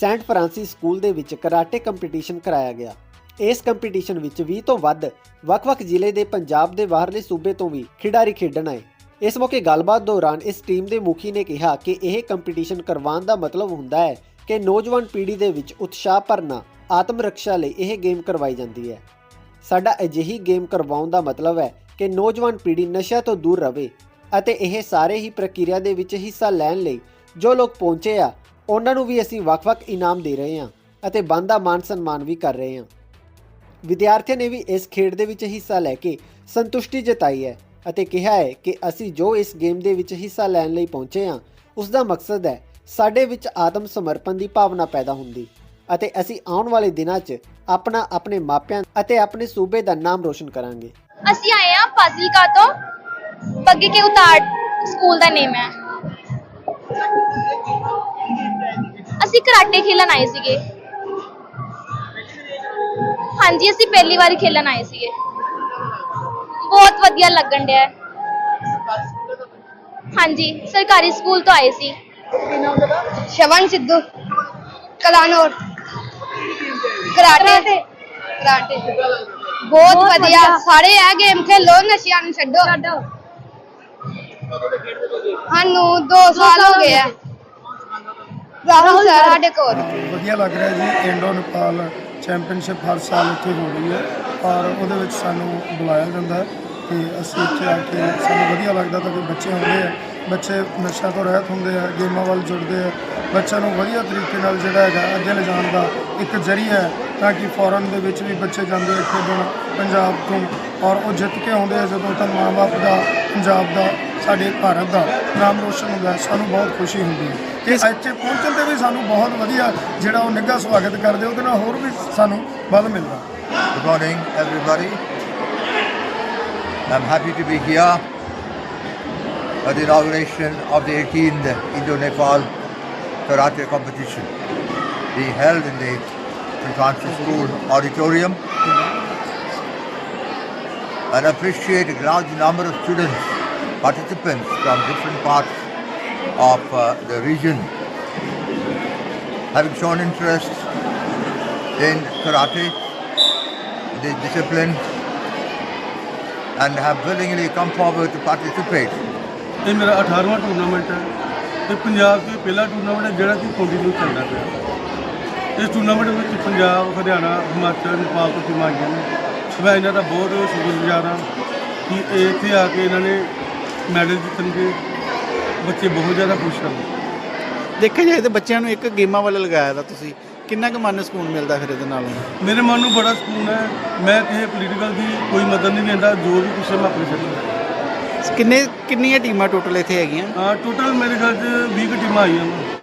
Saint Francis school ਦੇ ਵਿੱਚ karate competition ਕਰਾਇਆ ਗਿਆ। ਇਸ ਕੰਪੀਟੀਸ਼ਨ ਵਿੱਚ 20 ਤੋਂ ਵੱਧ ਵੱਖ-ਵੱਖ ਜ਼ਿਲ੍ਹੇ ਦੇ ਪੰਜਾਬ ਦੇ ਬਾਹਰਲੇ ਸੂਬੇ ਤੋਂ ਵੀ ਖਿਡਾਰੀ ਖੇਡਣ ਆਏ। ਇਸ ਮੌਕੇ ਗੱਲਬਾਤ ਦੌਰਾਨ ਇਸ ਟੀਮ ਦੇ ਮੁਖੀ ਨੇ ਕਿਹਾ ਕਿ ਇਹ ਕੰਪੀਟੀਸ਼ਨ ਕਰਵਾਉਣ ਦਾ ਮਤਲਬ ਹੁੰਦਾ ਹੈ ਕਿ ਨੌਜਵਾਨ ਪੀੜ੍ਹੀ ਦੇ ਵਿੱਚ ਉਤਸ਼ਾਹ ਭਰਨਾ, ਆਤਮ ਰੱਖਿਆ ਲਈ ਇਹ ਗੇਮ ਕਰਵਾਈ ਜਾਂਦੀ ਹੈ। ਸਾਡਾ ਅਜਿਹੀ ਗੇਮ ਕਰਵਾਉਣ ਦਾ ਮਤਲਬ ਹੈ ਕਿ ਨੌਜਵਾਨ ਪੀੜ੍ਹੀ ਨਸ਼ਾ ਤੋਂ ਦੂਰ ਰਹੇ ਅਤੇ ਇਹ ਸਾਰੇ ਹੀ ਪ੍ਰਕਿਰਿਆ ਦੇ ਵਿੱਚ ਹਿੱਸਾ ਲੈਣ ਲਈ ਜੋ ਲੋਕ ਪਹੁੰਚੇ ਆ ਉਹਨਾਂ ਨੂੰ ਵੀ ਅਸੀਂ ਵੱਖ-ਵੱਖ ਇਨਾਮ ਦੇ ਰਹੇ ਹਾਂ ਅਤੇ ਬੰਦਾ ਮਾਨ ਸਨਮਾਨ ਵੀ ਕਰ ਰਹੇ ਹਾਂ। ਵਿਦਿਆਰਥੀਆਂ ਨੇ ਵੀ ਇਸ ਖੇਡ ਦੇ ਵਿੱਚ ਹਿੱਸਾ ਲੈ ਕੇ ਸੰਤੁਸ਼ਟੀ ਜਤਾਈ ਹੈ ਅਤੇ ਕਿਹਾ ਹੈ ਕਿ ਅਸੀਂ ਜੋ ਇਸ ਗੇਮ ਦੇ ਵਿੱਚ ਹਿੱਸਾ ਲੈਣ ਲਈ ਪਹੁੰਚੇ ਹਾਂ, ਉਸ ਦਾ ਮਕਸਦ ਹੈ ਸਾਡੇ ਵਿੱਚ ਆਤਮ ਸਮਰਪਣ ਦੀ ਭਾਵਨਾ ਪੈਦਾ ਹੁੰਦੀ ਅਤੇ ਅਸੀਂ ਆਉਣ ਵਾਲੇ ਦਿਨਾਂ 'ਚ ਆਪਣਾ ਆਪਣੇ ਮਾਪਿਆਂ ਅਤੇ ਆਪਣੇ ਸੂਬੇ ਦਾ ਨਾਮ ਰੋਸ਼ਨ ਕਰਾਂਗੇ। ਅਸੀਂ ਆਏ ਆ ਫਾਜ਼ਿਲਕਾ ਤੋਂ। ਬੱਗੇ ਕੇ ਉਤਾਰ ਸਕੂਲ ਦਾ ਨੇਮ ਹੈ। ਅਸੀਂ ਕਰਾਟੇ ਖੇਲਣ ਆਏ ਸੀਗੇ। ਹਾਂਜੀ ਅਸੀਂ ਪਹਿਲੀ ਵਾਰੀ ਖੇਲਣ ਆਏ ਸੀਗੇ। ਬਹੁਤ ਵਧੀਆ ਲੱਗਣ ਡਿਆ। ਹੈ। ਹਾਂਜੀ ਸਰਕਾਰੀ ਸਕੂਲ ਤੋਂ ਆਏ ਸੀ। ਸ਼ਵਨ ਸਿੱਧੂ ਕਲਾਨੌਰ। ਕਰਾਟੇ। ਕਰਾਟੇ। ਬਹੁਤ ਵਧੀਆ। ਸਾਰੇ ਇਹ ਗੇਮ ਖੇਲੋ ਨਸ਼ਿਆਂ ਨੂੰ ਛੱਡੋ। ਸਾਨੂੰ 2 ਸਾਲ ਹੋ ਗਏ ਆ। ਰਾਹੁਲ ਸਰ। ਸਾਡੇ ਕੋਲ। ਵਧੀਆ ਲੱਗ ਰਿਹਾ ਜੀ। ਇੰਡੋ ਨੇਪਾਲ ਚੈਂਪੀਅਨਸ਼ਿਪ ਹਰ ਸਾਲ ਇੱਥੇ ਹੋ ਰਹੀ ਹੈ। ਔਰ ਉਹਦੇ ਵਿੱਚ ਸਾਨੂੰ ਬੁਲਾਇਆ ਜਾਂਦਾ ਹੈ ਤੇ ਅਸੀਂ ਇੱਥੇ ਆ ਕੇ ਸਾਨੂੰ ਵਧੀਆ ਲੱਗਦਾ ਤਾਂ ਕਿ ਬੱਚੇ ਆਉਂਦੇ ਆ। ਬੱਚੇ ਨਸ਼ਾ ਤੋਂ ਰਹਿਤ ਹੁੰਦੇ ਆ ਗੇਮਾਂ ਵੱਲ ਜੁੜਦੇ ਆ। ਬੱਚਿਆਂ ਨੂੰ ਵਧੀਆ ਤਰੀਕੇ ਨਾਲ ਜਿਹੜਾ ਹੈਗਾ ਅੱਗੇ ਲਿਜਾਣ ਦਾ ਇੱਕ ਜ਼ਰੀਆ ਹੈ ਤਾਂ ਕਿ ਫੋਰਨ ਦੇ ਵਿੱਚ ਵੀ ਬੱਚੇ ਜਾਂਦੇ ਆ ਖੇਡਣ ਪੰਜਾਬ ਤੋਂ। ਔਰ ਉਹ ਜਿੱਤ ਕੇ ਆਉਂਦੇ ਆ ਜਦੋਂ ਤਾਂ ਮਾਂ-ਬਾਪ ਦਾ ਪੰਜਾਬ ਦਾ ਸਾਡੇ ਭਾਰਤ ਦਾ ਨਾਮ ਰੋਸ਼ਨ ਹੁੰਦਾ ਹੈ, ਸਾਨੂੰ ਬਹੁਤ ਖੁਸ਼ੀ ਹੁੰਦੀ ਹੈ ਤੇ ਇੱਥੇ ਪਹੁੰਚਣ ਤੇ ਵੀ ਸਾਨੂੰ ਬਹੁਤ ਵਧੀਆ ਜਿਹੜਾ ਉਹ ਨਿੱਘਾ ਸਵਾਗਤ ਕਰਦੇ ਉਹਦੇ ਨਾਲ ਹੋਰ ਵੀ ਸਾਨੂੰ ਬਲ ਮਿਲਦਾ Good morning, everybody. I'm happy to be here at the inauguration of the 18th Indo-Nepal Karate competition being held in the St. Francis School auditorium. And appreciate a large number of students, participants from different parts of uh, the region having shown interest in karate the discipline and have willingly come forward to participate. ਇਹ ਮੇਰਾ 18ਵਾਂ tournament ਹੈ ਤੇ ਪੰਜਾਬ 'ਚ ਪਹਿਲਾ tournament ਹੈ ਜਿਹੜਾ ਕਿ continue ਚੱਲਦਾ ਪਿਆ ਇਸ ਟੂਰਨਾਮੈਂਟ ਵਿੱਚ ਪੰਜਾਬ ਹਰਿਆਣਾ ਹਿਮਾਚਲ ਨੇਪਾਲ ਤੋਂ ਟੀਮਾਂ ਆਈਆਂ ਨੇ ਮੈਂ ਇਹਨਾਂ ਦਾ ਬਹੁਤ ਸ਼ੁਕਰਗੁਜ਼ਾਰ ਹਾਂ ਕਿ ਇਹ ਇੱਥੇ ਆ ਕੇ ਇਹਨਾਂ ਨੇ ਮੈਡਲ ਜਿੱਤਣਗੇ ਬੱਚੇ ਬਹੁਤ ਜ਼ਿਆਦਾ ਖੁਸ਼ ਹਨ। ਦੇਖਿਆ ਜਾਏ ਤਾਂ ਬੱਚਿਆਂ ਨੂੰ ਇੱਕ ਗੇਮਾਂ ਵੱਲ ਲਗਾਇਆ ਦਾ ਤੁਸੀਂ ਕਿੰਨਾ ਕੁ ਮਨ ਨੂੰ ਸਕੂਨ ਮਿਲਦਾ ਫਿਰ ਇਹਦੇ ਨਾਲ? ਮੇਰੇ ਮਨ ਨੂੰ ਬੜਾ ਸਕੂਨ ਹੈ। ਮੈਂ ਕਿਸੇ ਪੋਲੀਟੀਕਲ ਦੀ ਕੋਈ ਮਦਦ ਨਹੀਂ ਲੈਂਦਾ ਜੋ ਵੀ ਕੁਛ ਹੈ ਮੈਂ ਆਪਣੇ ਸਿਰ ਕਿੰਨੇ ਕਿੰਨੀਆਂ ਟੀਮਾਂ ਟੋਟਲ ਇੱਥੇ ਹੈਗੀਆਂ? ਟੋਟਲ ਮੇਰੇ ਖਿਆਲ 'ਚ 20 ਕੁ ਟੀਮਾਂ ਆਈਆਂ ਵਾ